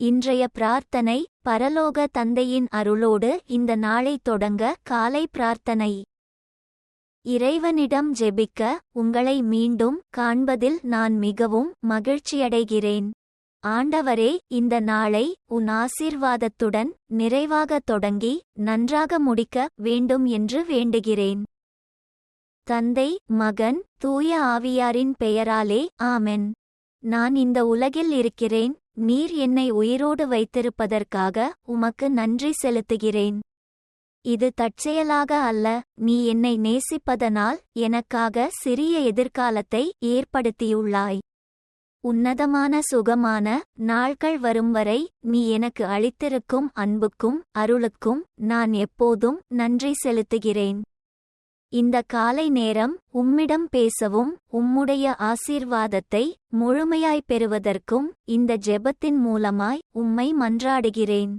இன்றைய பிரார்த்தனை பரலோக தந்தையின் அருளோடு இந்த நாளை தொடங்க காலை பிரார்த்தனை. இறைவனிடம் ஜெபிக்க உங்களை மீண்டும் காண்பதில் நான் மிகவும் மகிழ்ச்சியடைகிறேன். ஆண்டவரே இந்த நாளை உன் ஆசீர்வாதத்துடன் நிறைவாக தொடங்கி நன்றாக முடிக்க வேண்டும் என்று வேண்டுகிறேன். தந்தை மகன் தூய ஆவியாரின் பெயராலே ஆமென். நான் இந்த உலகில் இருக்கிறேன் நீர் என்னை உயிரோடு வைத்திருப்பதற்காக உமக்கு நன்றி செலுத்துகிறேன். இது தற்செயலாக அல்ல நீ என்னை நேசிப்பதனால் எனக்காக சிறிய எதிர்காலத்தை ஏற்படுத்தியுள்ளாய். உன்னதமான சுகமான நாள்கள் வரும் வரை நீ எனக்கு அளித்திருக்கும் அன்புக்கும் அருளுக்கும் நான் எப்போதும் நன்றி செலுத்துகிறேன். இந்த காலை நேரம் உம்மிடம் பேசவும் உம்முடைய ஆசீர்வாதத்தை முழுமையாய் பெறுவதற்கும் இந்த ஜெபத்தின் மூலமாய் உம்மை மன்றாடுகிறேன்.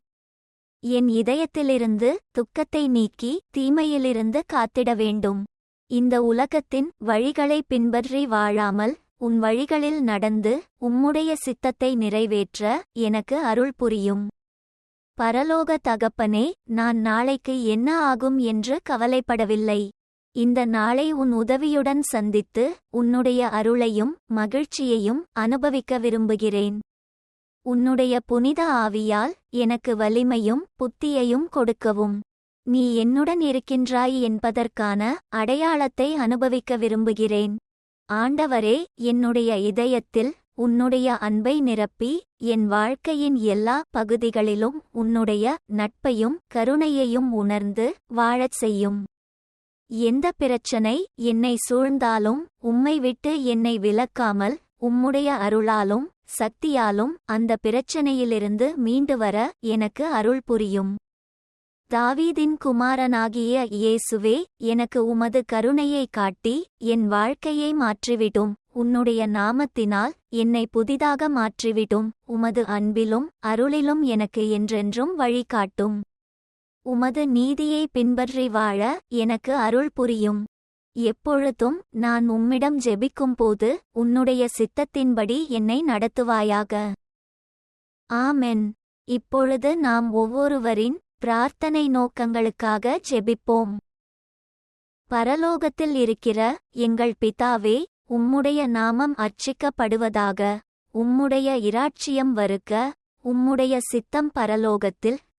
என் இதயத்திலிருந்து துக்கத்தை நீக்கி தீமையிலிருந்து காத்திட வேண்டும். இந்த உலகத்தின் வழிகளை பின்பற்றி வாழாமல் உன் வழிகளில் நடந்து உம்முடைய சித்தத்தை நிறைவேற்ற எனக்கு அருள் புரியும். பரலோக தகப்பனே நான் நாளைக்கு என்ன ஆகும் என்று கவலைப்படவில்லை. இந்த நாளை உன் உதவியுடன் சந்தித்து உன்னுடைய அருளையும் மகிழ்ச்சியையும் அனுபவிக்க விரும்புகிறேன். உன்னுடைய புனித ஆவியால் எனக்கு வலிமையும் புத்தியையும் கொடுக்கவும். நீ என்னுடன் இருக்கின்றாய் என்பதற்கான அடையாளத்தை அனுபவிக்க விரும்புகிறேன். ஆண்டவரே என்னுடைய இதயத்தில் உன்னுடைய அன்பை நிரப்பி என் வாழ்க்கையின் எல்லா பகுதிகளிலும் உன்னுடைய நட்பையும் கருணையையும் உணர்ந்து வாழச் செய்யும். எந்த பிரச்சனை என்னை சூழ்ந்தாலும் உம்மை விட்டு என்னை விலக்காமல் உம்முடைய அருளாலும் சக்தியாலும் அந்த பிரச்சனையிலிருந்து மீண்டு வர எனக்கு அருள் புரியும். தாவீதின் குமாரனாகிய இயேசுவே எனக்கு உமது கருணையை காட்டி என் வாழ்க்கையை மாற்றிவிடும். உன்னுடைய நாமத்தினால் என்னை புதிதாக மாற்றிவிடும். உமது அன்பிலும் அருளிலும் எனக்கு என்றென்றும் வழிகாட்டும். உமது நீதியை பின்பற்றி வாழ எனக்கு அருள் புரியும். எப்பொழுதும் நான் உம்மிடம் ஜெபிக்கும்போது உன்னுடைய சித்தத்தின்படி என்னை நடத்துவாயாக. ஆமென். இப்பொழுது நாம் ஒவ்வொருவரின் பிரார்த்தனை நோக்கங்களுக்காக ஜெபிப்போம். பரலோகத்தில் இருக்கிற எங்கள் பிதாவே உம்முடைய நாமம் அர்ச்சிக்கப்படுவதாக உம்முடைய இராட்சியம் வருக உம்முடைய சித்தம் பரலோகத்தில்